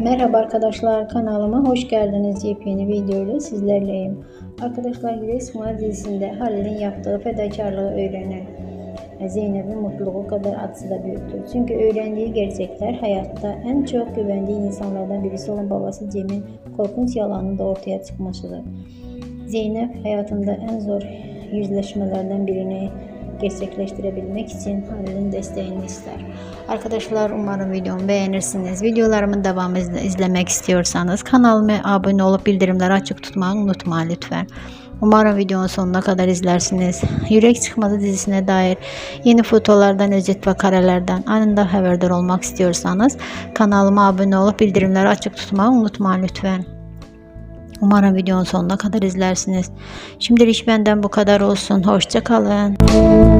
Merhaba arkadaşlar kanalıma hoş geldiniz. Yepyeni videoyla sizlerleyim. Arkadaşlar Smile dizisinde Halil'in yaptığı fedakarlığı öğrenen Zeynep'in mutluluğu kadar acısı da büyüktür. Çünkü öğrendiği gerçekler hayatta en çok güvendiği insanlardan birisi olan babası Cem'in korkunç yalanının da ortaya çıkmasıdır. Zeynep hayatında en zor yüzleşmelerden birini gerçekleştirebilmek için Halil'in desteğini ister. Arkadaşlar umarım videomu beğenirsiniz. Videolarımın devamını izle- izlemek istiyorsanız kanalıma abone olup bildirimleri açık tutmayı unutmayın lütfen. Umarım videonun sonuna kadar izlersiniz. Yürek Çıkmadı dizisine dair yeni fotolardan, özet ve karelerden anında haberdar olmak istiyorsanız kanalıma abone olup bildirimleri açık tutmayı unutmayın lütfen. Umarım videonun sonuna kadar izlersiniz. Şimdilik benden bu kadar olsun. Hoşça kalın. Música